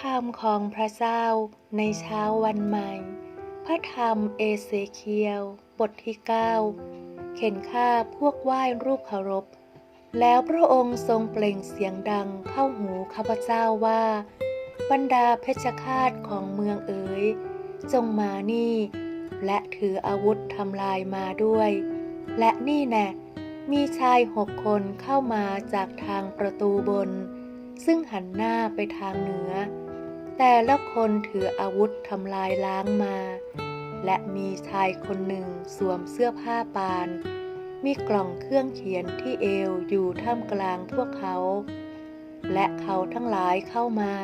คำของพระเจ้าในเช้าวันใหม่ พระธรรมเอเสเคียลบทที่ 9 เข็นฆ่าพวกไหว้รูปเคารพ แล้วพระองค์ทรงเปล่งเสียงดังเข้าหูข้าพเจ้าว่า บรรดาเพชฌฆาตของเมืองเอ๋ย จงมานี่ และถืออาวุธทำลายมาด้วย และนี่แน่มีชายหกคนเข้ามาจากทางประตูบน ซึ่งหันหน้าไปทางเหนือ แต่ละคนถืออาวุธทำลายล้างมา และมีชายคนหนึ่งสวมเสื้อผ้าปาน มีกล่องเครื่องเขียนที่เอวอยู่ท่ามกลางพวกเขา และเขาทั้งหลายเข้ามา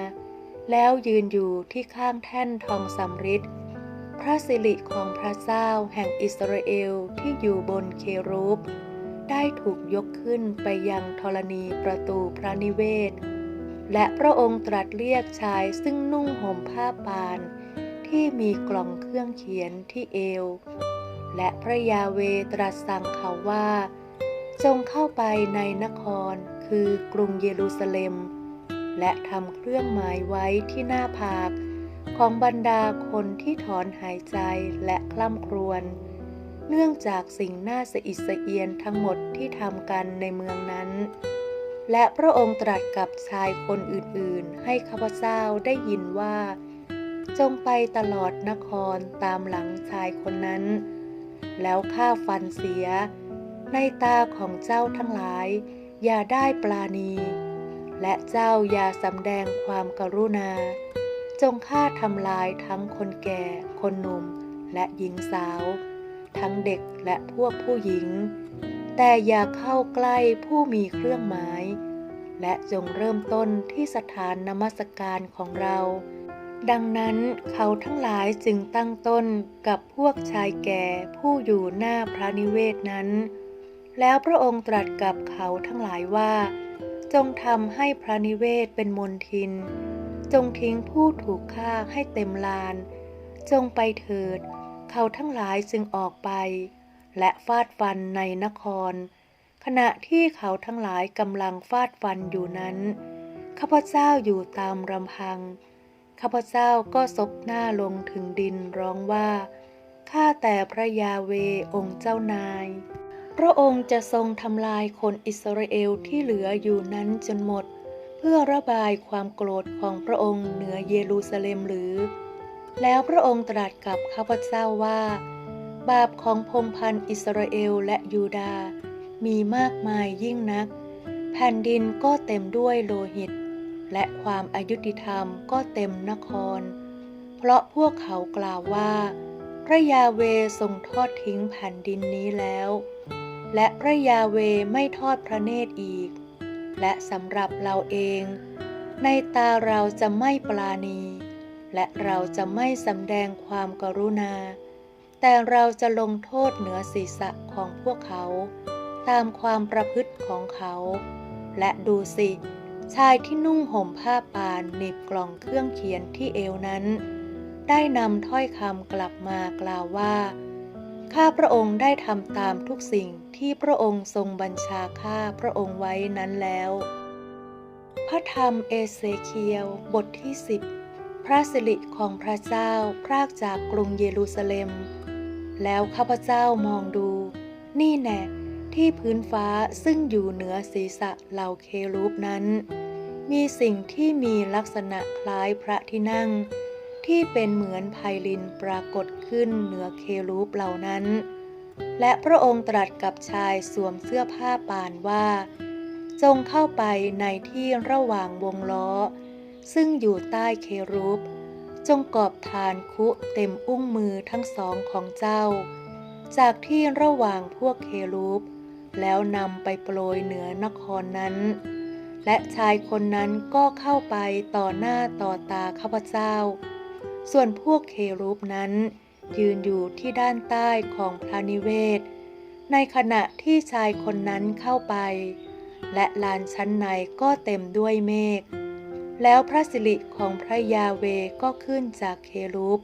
แล้วยืนอยู่ที่ข้างแท่นทองสำริดพระสิริของพระเจ้าแห่งอิสราเอลที่อยู่บนเครูป ได้ถูกยกขึ้นไปยังธรณีประตูพระนิเวศ และพระองค์ตรัสเรียกชายซึ่งนุ่งห่มผ้าปาน ที่มีกล่องเครื่องเขียนที่เอว และพระยาเวตรัสสั่งเขาว่าจงเข้าไปในนครคือกรุงเยรูซาเล็ม และทำเครื่องหมายไว้ที่หน้าผากของบรรดาคนที่ถอนหายใจและคล่ำครวญเนื่องจากสิ่งน่าสะอิดสะเอียนทั้งหมดที่ทำกันในเมืองนั้น และพระองค์ตรัสกับชายคนอื่นๆ ให้ข้าพเจ้าได้ยินว่า จงไปตลอดนครตามหลังชายคนนั้น แล้วฆ่าฟันเสีย ในตาของเจ้าทั้งหลาย อย่าได้ปลาณี และเจ้าอย่าสำแดงความกรุณา จงฆ่าทำลายทั้งคนแก่ คนหนุ่ม และหญิงสาว ทั้งเด็กและพวกผู้หญิง แต่อย่าเข้าใกล้ผู้มีเครื่องหมาย และจงเริ่มต้นที่สถานนมัสการของเรา ดังนั้นเขาทั้งหลายจึงตั้งต้นกับพวกชายแก่ผู้อยู่หน้าพระนิเวศนั้น แล้วพระองค์ตรัสกับเขาทั้งหลายว่า จงทำให้พระนิเวศเป็นมนทิน จงทิ้งผู้ถูกฆ่าให้เต็มลาน จงไปเถิด เขาทั้งหลายจึงออกไป และฟาดฟันในนคร ขณะที่เขาทั้งหลายกำลังฟาดฟันอยู่นั้น ข้าพเจ้าอยู่ตามรำพัง ข้าพเจ้าก็ซบหน้าลงถึงดินร้องว่า ข้าแต่พระยาเวองค์เจ้านาย พระองค์จะทรงทำลายคนอิสราเอลที่เหลืออยู่นั้นจนหมด เพื่อระบายความโกรธของพระองค์เหนือเยรูซาเล็มหรือ แล้วพระองค์ตรัสกับข้าพเจ้าว่า บาปของพงพันธ์อิสราเอลและยูดาห์มีมากมายยิ่งนัก แผ่นดินก็เต็มด้วยโลหิต และความอายุติธรรมก็เต็มนคร เพราะพวกเขากล่าวว่า พระยาเวทรงทอดทิ้งแผ่นดินนี้แล้ว และพระยาเวไม่ทอดพระเนตรอีก และสำหรับเราเอง ในตาเราจะไม่ปราณี และเราจะไม่สำแดงความกรุณา แต่เราจะลงโทษเหนือศีรษะของพวกเขา ตามความประพฤติของเขา และดูสิ ชายที่นุ่งห่มผ้าปานหนีบกล่องเครื่องเขียนที่เอวนั้น ได้นำถ้อยคำกลับมากล่าวว่าข้าพระองค์ได้ทำตามทุกสิ่งที่พระองค์ทรงบัญชาข้าพระองค์ไว้นั้นแล้ว พระธรรมเอเสเคียลบทที่สิบพระสิริของพระเจ้าพรากจากกรุงเยรูซาเล็ม แล้วข้าพเจ้ามองดู นี่แน่ที่พื้นฟ้าซึ่งอยู่เหนือศีรษะเหล่าเครูปนั้น มีสิ่งที่มีลักษณะคล้ายพระที่นั่ง ที่เป็นเหมือนไพลินปรากฏขึ้นเหนือเครูปเหล่านั้น และพระองค์ตรัสกับชายสวมเสื้อผ้าป่านว่า จงเข้าไปในที่ระหว่างวงล้อ ซึ่งอยู่ใต้เครูป จงกอบทานคุเต็มอุ้งมือทั้งสองของเจ้า จากที่ระหว่างพวกเครูป แล้วนำไปโปรยเหนือนครนั้น และชายคนนั้นก็เข้าไปต่อหน้าต่อตาข้าพเจ้า ส่วนพวกเครูปนั้นยืนอยู่ที่ด้านใต้ของพระนิเวศ ในขณะที่ชายคนนั้นเข้าไป และลานชั้นในก็เต็มด้วยเมฆ แล้วพระสิริของพระยาเวก็ขึ้นจากเครูป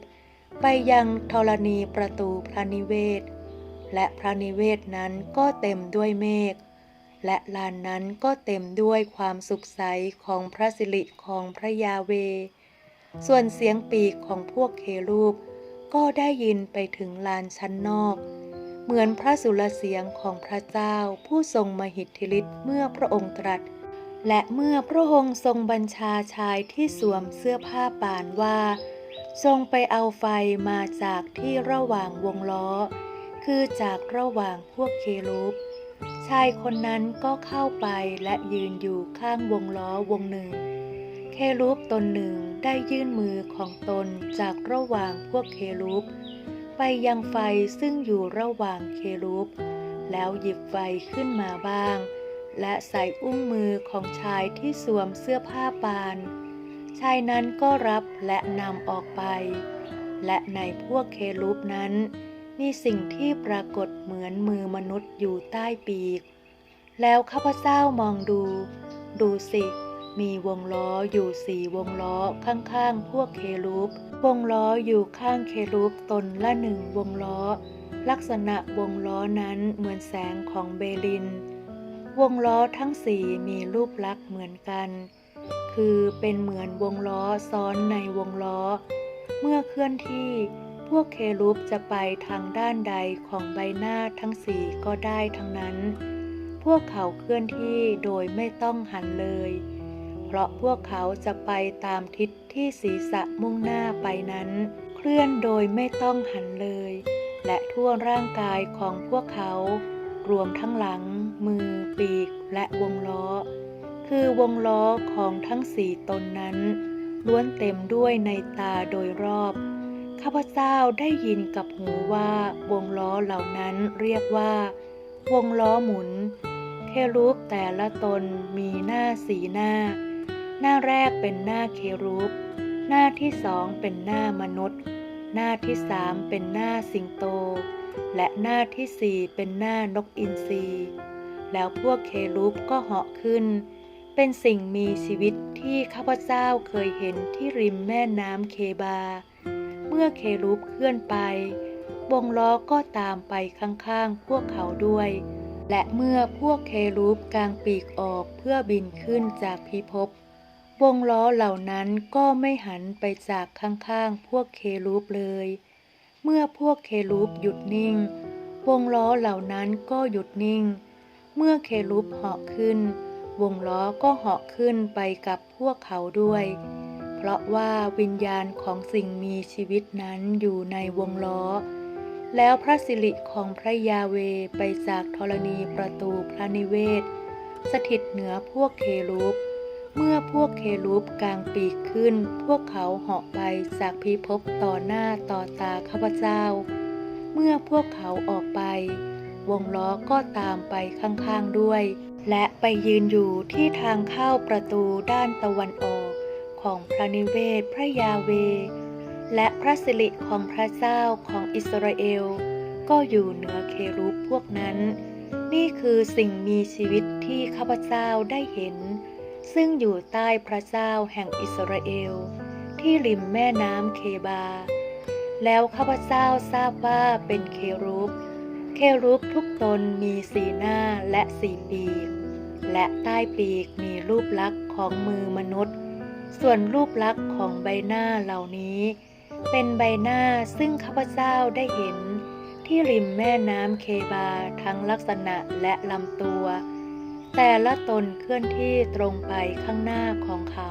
ไปยังธรณีประตูพระนิเวศ และพระนิเวศนั้นก็เต็มด้วยเมฆ และลานนั้นก็เต็มด้วยความสุขใสของพระสิริของพระยาเว ส่วนเสียงปีกของพวกเครูป ก็ได้ยินไปถึงลานชั้นนอก เหมือนพระสุรเสียงของพระเจ้าผู้ทรงมหิทธิฤทธิ์เมื่อพระองค์ตรัส และเมื่อพระองค์ทรงบัญชาชายที่สวมเสื้อผ้าปานว่า ทรงไปเอาไฟมาจากที่ระหว่างวงล้อ คือจากระหว่างพวกเครูปชายคนนั้นก็เข้าไปและยืนอยู่ข้างวงล้อวงหนึ่ง เครูปตนหนึ่งได้ยื่นมือของตนจากระหว่างพวกเครูปไปยังไฟซึ่งอยู่ระหว่างเครูปแล้วหยิบไฟขึ้นมาบ้าง และใส่อุ้งมือของชายที่สวมเสื้อผ้าปาน ชายนั้นก็รับและนำออกไป และในพวกเครูปนั้น มีสิ่งที่ปรากฏเหมือนมือมนุษย์อยู่ใต้ปีก แล้วข้าพเจ้ามองดู ดูสิมีวงล้ออยู่สี่วงล้อข้างๆ พวกเครูป วงล้ออยู่ข้างเครูปตนละหนึ่งวงล้อ ลักษณะวงล้อนั้นเหมือนแสงของเบลิน วงล้อทั้งสี่มีรูปลักษณ์เหมือนกัน คือเป็นเหมือนวงล้อซ้อนในวงล้อ เมื่อเคลื่อนที่พวกเครูปจะไปทางด้านใดของใบหน้าทั้งสี่ก็ได้ทั้งนั้น พวกเขาเคลื่อนที่โดยไม่ต้องหันเลย เพราะพวกเขาจะไปตามทิศที่ศีรษะมุ่งหน้าไปนั้น เคลื่อนโดยไม่ต้องหันเลย และทั่วร่างกายของพวกเขา รวมทั้งหลัง มือ ปีก และวงล้อ คือวงล้อของทั้งสี่ตนนั้นล้วนเต็มด้วยในตาโดยรอบ ข้าพเจ้าได้ยินกับหูว่าวงล้อเหล่านั้นเรียกว่า วงล้อหมุน เครูปแต่ละตนมีหน้าสีหน้า หน้าแรกเป็นหน้าเครูป หน้าที่สองเป็นหน้ามนุษย์ หน้าที่สามเป็นหน้าสิงโต และหน้าที่สี่เป็นหน้านกอินทรีแล้วพวกเครูปก็เหาะขึ้น เป็นสิ่งมีชีวิตที่ข้าพเจ้าเคยเห็นที่ริมแม่น้ำเคบา เมื่อเครูปเคลื่อนไป วงล้อก็ตามไปข้างๆพวกเขาด้วย และเมื่อพวกเครูปกางปีกออกเพื่อบินขึ้นจากพิภพวงล้อเหล่านั้นก็ไม่หันไปจากข้างๆพวกเครูปเลย เมื่อพวกเครูปหยุดนิ่ง วงล้อเหล่านั้นก็หยุดนิ่ง เมื่อเครูปเหาะขึ้น วงล้อก็เหาะขึ้นไปกับพวกเขาด้วย เพราะว่าวิญญาณของสิ่งมีชีวิตนั้นอยู่ในวงล้อ แล้วพระสิริของพระยาเวไปจากธรณีประตูพระนิเวศ สถิตเหนือพวกเครูป เมื่อพวกเครูปกลางปีกขึ้น พวกเขาเหาะไปจากพิภพต่อหน้าต่อตาข้าพเจ้า เมื่อพวกเขาออกไป วงล้อก็ตามไปข้างๆด้วย และไปยืนอยู่ที่ทางเข้าประตูด้านตะวันออกของพระนิเวศพระยาเว และพระสิริของพระเจ้าของอิสราเอล ก็อยู่เหนือเครูปพวกนั้น นี่คือสิ่งมีชีวิตที่ข้าพเจ้าได้เห็น ซึ่งอยู่ใต้พระเจ้าแห่งอิสราเอล ที่ริมแม่น้ำเคบา แล้วข้าพเจ้าทราบว่าเป็นเครูปเครูปทุกตนมีสีหน้าและสีปีก และใต้ปีกมีรูปลักษณ์ของมือมนุษย์ ส่วนรูปลักษณ์ของใบหน้าเหล่านี้ เป็นใบหน้าซึ่งข้าพเจ้าได้เห็น ที่ริมแม่น้ำเคบาทั้งลักษณะและลำตัว แต่ละตนเคลื่อนที่ตรงไปข้างหน้าของเขา